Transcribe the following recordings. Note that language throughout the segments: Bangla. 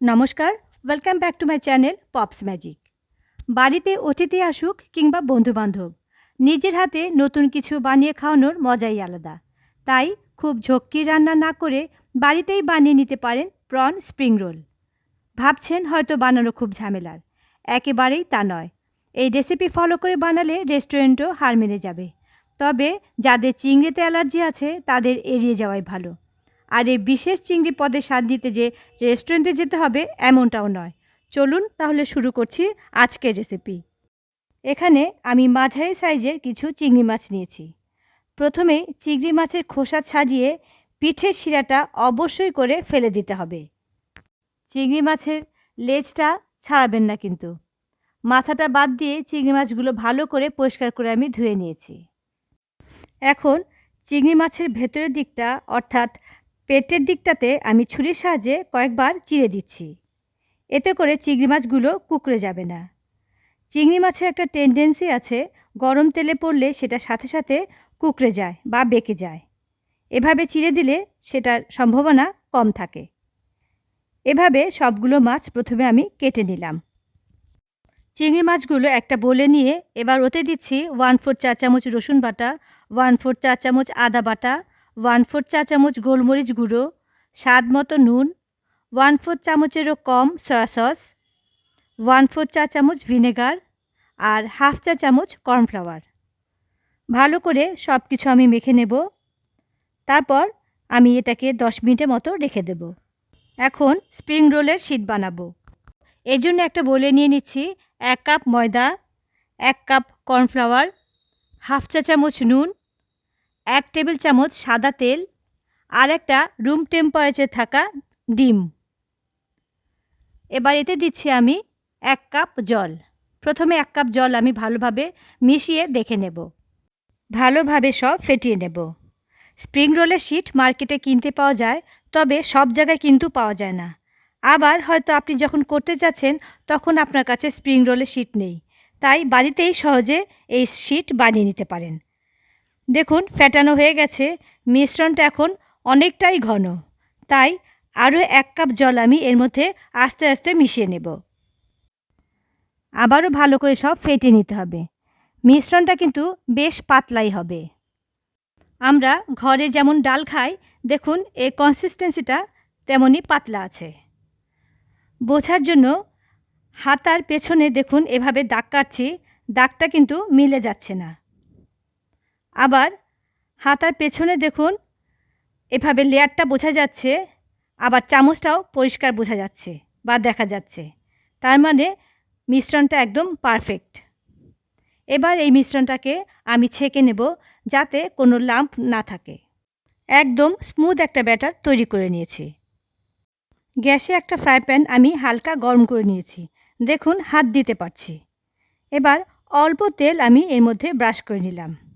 নমস্কার welcome back to my channel pops magic বাড়িতে অতিথি আসুক কিংবা বন্ধুবান্ধব, নিজের হাতে নতুন কিছু বানিয়ে খাওয়ানোর মজাই আলাদা। তাই খুব ঝক্কি রান্না না করে বাড়িতেই বানিয়ে নিতে পারেন প্রন স্প্রিং রোল ভাবছেন হয়তো বানানো খুব ঝামেলার, একেবারেই তা নয়। এই রেসিপি ফলো করে বানালে রেস্টুরেন্টও হার মেনে যাবে। তবে যাদের চিংড়িতে অ্যালার্জি আছে তাদের এড়িয়ে যাওয়াই ভালো। আর এই বিশেষ চিংড়ি পদে স্বাদ দিতে যে রেস্টুরেন্টে যেতে হবে, এমনটাও নয়। চলুন তাহলে শুরু করছি আজকের রেসিপি এখানে আমি মাঝারি সাইজের কিছু চিংড়ি মাছ নিয়েছি। প্রথমে চিংড়ি মাছের খোসা ছাড়িয়ে পিঠের শিরাটা অবশ্যই করে ফেলে দিতে হবে। চিংড়ি মাছের লেজটা ছাড়াবেন না কিন্তু। মাথাটা বাদ দিয়ে চিংড়ি মাছগুলো ভালো করে পরিষ্কার করে আমি ধুয়ে নিয়েছি। এখন চিংড়ি মাছের ভেতরের দিকটা, অর্থাৎ পেটের দিকটাতে আমি ছুরির সাহায্যে কয়েকবার চিড়ে দিচ্ছি। এতে করে চিংড়ি মাছগুলো কুকড়ে যাবে না। চিংড়ি মাছের একটা টেন্ডেন্সি আছে, গরম তেলে পড়লে সেটা সাথে সাথে কুকড়ে যায় বা বেঁকে যায়। এভাবে চিড়ে দিলে সেটার সম্ভাবনা কম থাকে। এভাবে সবগুলো মাছ প্রথমে আমি কেটে নিলাম। চিংড়ি মাছগুলো একটা বলে নিয়ে এবার ওতে দিচ্ছি ওয়ান ফোর চা চামচ রসুন বাটা, ওয়ান ফোর চা চামচ আদা বাটা ওয়ান ফোর চা চামচ গোলমরিচ গুঁড়ো, স্বাদ মতো নুন, ওয়ান ফোর চামচেরও কম সয়া সস, ওয়ান ফোর চা চামচ ভিনেগার আর হাফ চা চামচ কর্নফ্লাওয়ার। ভালো করে সব কিছু আমি মেখে নেব। তারপর আমি এটাকে দশ মিনিটের মতো রেখে দেব। এখন স্প্রিং রোলের শীট বানাবো। এই জন্য একটা বলে নিয়ে নিচ্ছি, এক কাপ ময়দা, এক কাপ কর্নফ্লাওয়ার, হাফ চা চামচ নুন এক টেবিল চামচ সাদা তেল আর একটা রুম টেম্পারেচার থাকা ডিম। এবার এতে দিচ্ছি আমি এক কাপ জল। প্রথমে এক কাপ জল আমি ভালোভাবে মিশিয়ে দেখে নেব। ভালোভাবে সব ফেটিয়ে নেব। স্প্রিং রোলের শিট মার্কেটে কিনতে পাওয়া যায়, তবে সব জায়গায় কিন্তু পাওয়া যায় না। আবার হয়তো আপনি যখন করতে যাচ্ছেন, তখন আপনার কাছে স্প্রিং রোলের শিট নেই। তাই বাড়িতেই সহজে এই শিট বানিয়ে নিতে পারেন। দেখুন ফ্যাটানো হয়ে গেছে। মিশ্রণটা এখন অনেকটাই ঘন। তাই আরও এক কাপ জল আমি এর মধ্যে আস্তে আস্তে মিশিয়ে নেব। আবারও ভালো করে সব ফেটে নিতে হবে। মিশ্রণটা কিন্তু বেশ পাতলাই হবে। আমরা ঘরে যেমন ডাল খাই, দেখুন এর কনসিস্টেন্সিটা তেমনই পাতলা আছে। বোঝার জন্য হাতার পেছনে দেখুন এভাবে দাগ কাটছি, দাগটা কিন্তু মিলে যাচ্ছে না। আবার হাতার পেছনে দেখুন, এভাবে লেয়ারটা বোঝা যাচ্ছে, আবার চামচটাও পরিষ্কার বোঝা যাচ্ছে বা দেখা যাচ্ছে। তার মানে মিশ্রণটা একদম পারফেক্ট এবার এই মিশ্রণটাকে আমি ছেঁকে নেব যাতে কোনো লাম্প না থাকে। একদম স্মুথ একটা ব্যাটার তৈরি করে নিয়েছি। গ্যাসে একটা ফ্রাই প্যান আমি হালকা গরম করে নিয়েছি। দেখুন, হাত দিতে পারছি। এবার অল্প তেল আমি এর মধ্যে ব্রাশ করে নিলাম।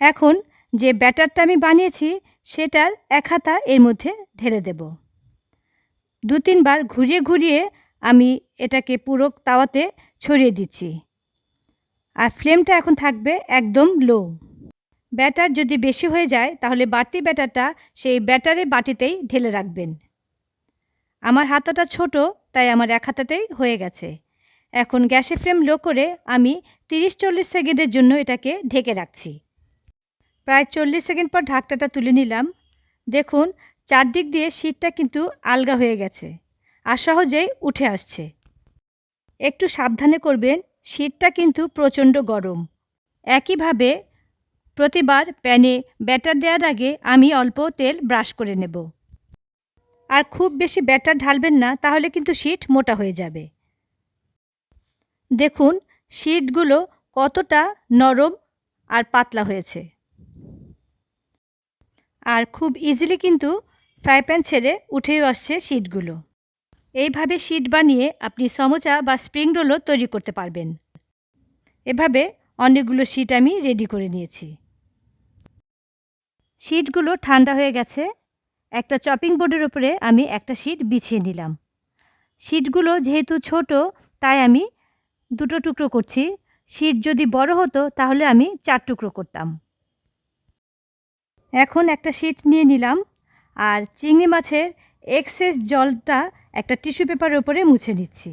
এখন যে ব্যাটারটা আমি বানিয়েছি, সেটার এক হাতা এর মধ্যে ঢেলে দেব। দু তিনবার ঘুরিয়ে ঘুরিয়ে আমি এটাকে পুরো তাওয়াতে ছড়িয়ে দিচ্ছি। আর ফ্লেমটা এখন থাকবে একদম লো। ব্যাটার যদি বেশি হয়ে যায়, তাহলে বাড়তি ব্যাটারটা সেই ব্যাটারে বাটিতেই ঢেলে রাখবেন। আমার হাতাটা ছোট, তাই আমার এক হাতাতেই হয়ে গেছে। এখন গ্যাসের ফ্লেম লো করে আমি তিরিশ চল্লিশ সেকেন্ডের জন্য এটাকে ঢেকে রাখছি। প্রায় চল্লিশ সেকেন্ড পর ঢাকটাটা তুলে নিলাম। দেখুন, চারদিক দিয়ে শীতটা কিন্তু আলগা হয়ে গেছে আর সহজেই উঠে আসছে। একটু সাবধানে করবেন, শীতটা কিন্তু প্রচণ্ড গরম। একইভাবে প্রতিবার প্যানে ব্যাটার দেওয়ার আগে আমি অল্প তেল ব্রাশ করে নেব। আর খুব বেশি ব্যাটার ঢালবেন না, তাহলে কিন্তু শীট মোটা হয়ে যাবে। দেখুন শীটগুলো কতটা নরম আর পাতলা হয়েছে। আর খুব ইজিলি কিন্তু ফ্রাই প্যান ছেড়ে উঠেও আসছে শীটগুলো এইভাবে শীট বানিয়ে আপনি সমোচা বা স্প্রিং রোলও তৈরি করতে পারবেন। এভাবে অনেকগুলো শীট আমি রেডি করে নিয়েছি। শীটগুলো ঠান্ডা হয়ে গেছে। একটা চপিং বোর্ডের উপরে আমি একটা শীট বিছিয়ে নিলাম। শীটগুলো যেহেতু ছোট, তাই আমি দুটো টুকরো করছি। শীট যদি বড় হতো, তাহলে আমি চার টুকরো করতাম। এখন একটা শীট নিয়ে নিলাম আর চিংড়ি মাছের এক্সেস জলটা একটা টিস্যু পেপারের উপরে মুছে নিচ্ছি।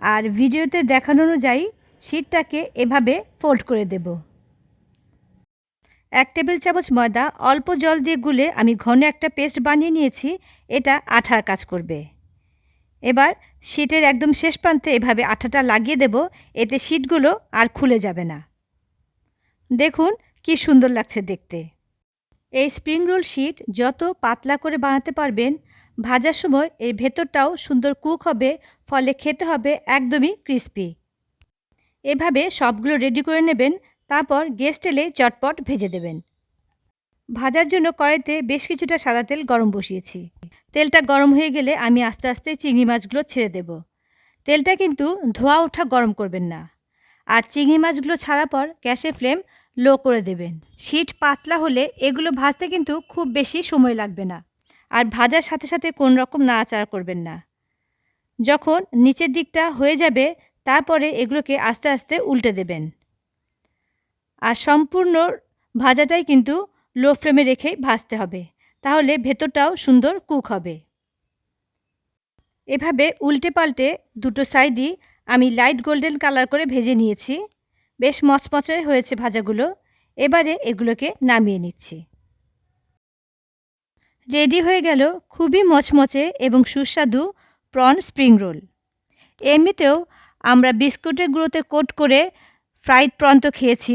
আর ভিডিওতে দেখানো অনুযায়ী শীটটাকে এভাবে ফোল্ড করে দেব। এক টেবিল চামচ ময়দা অল্প জল দিয়ে গুলে আমি ঘন একটা পেস্ট বানিয়ে নিয়েছি, এটা আঠার কাজ করবে। এবার শীটের একদম শেষ প্রান্তে এভাবে আঠাটা লাগিয়ে দেব, এতে শীটগুলো আর খুলে যাবে না। দেখুন কি সুন্দর লাগছে দেখতে। এই স্প্রিং রোল শীট যত পাতলা করে বানাতে পারবেন, ভাজার সময় এর ভেতরটাও সুন্দর কুক হবে, ফলে খেতে হবে একদমই ক্রিস্পি এভাবে সবগুলো রেডি করে নেবেন, তারপর গেস্ট এলে চটপট ভেজে দেবেন। ভাজার জন্য কড়াইতে বেশ কিছুটা সাদা তেল গরম বসিয়েছি। তেলটা গরম হয়ে গেলে আমি আস্তে আস্তে চিংড়ি মাছগুলো ছেড়ে দেব। তেলটা কিন্তু ধোয়া ওঠা গরম করবেন না। আর চিংড়ি মাছগুলো ছাড়ার পর গ্যাসের ফ্লেম লো করে দেবেন। শীট পাতলা হলে এগুলো ভাজতে কিন্তু খুব বেশি সময় লাগবে না। আর ভাজার সাথে সাথে কোন রকম নাড়াচাড়া করবেন না। যখন নিচের দিকটা হয়ে যাবে, তারপরে এগুলোকে আস্তে আস্তে উল্টে দেবেন। আর সম্পূর্ণ ভাজাটাই কিন্তু লো ফ্লেমে রেখেই ভাজতে হবে। তাহলে ভেতরটাও সুন্দর কুক হবে। এভাবে উল্টে পাল্টে দুটো সাইডই আমি লাইট গোল্ডেন কালার করে ভেজে নিয়েছি। বেশ মচমচে হয়েছে ভাজাগুলো। এবারে এগুলোকে নামিয়ে নিচ্ছি। রেডি হয়ে গেল খুবই মচমচে এবং সুস্বাদু প্রন স্প্রিং রোল। এমনিতেও আমরা বিস্কুটের গুঁড়োতে কোট করে ফ্রাইড প্রন তো খেয়েছি,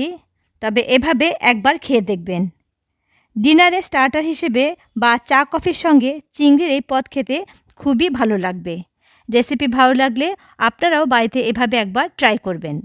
তবে এভাবে একবার খেয়ে দেখবেন। ডিনারে স্টার্টার হিসেবে বা চা কফির সঙ্গে চিংড়ির এই পদ খেতে খুবই ভালো লাগবে। রেসিপি ভালো লাগলে আপনারাও বাড়িতে এভাবে একবার ট্রাই করবেন।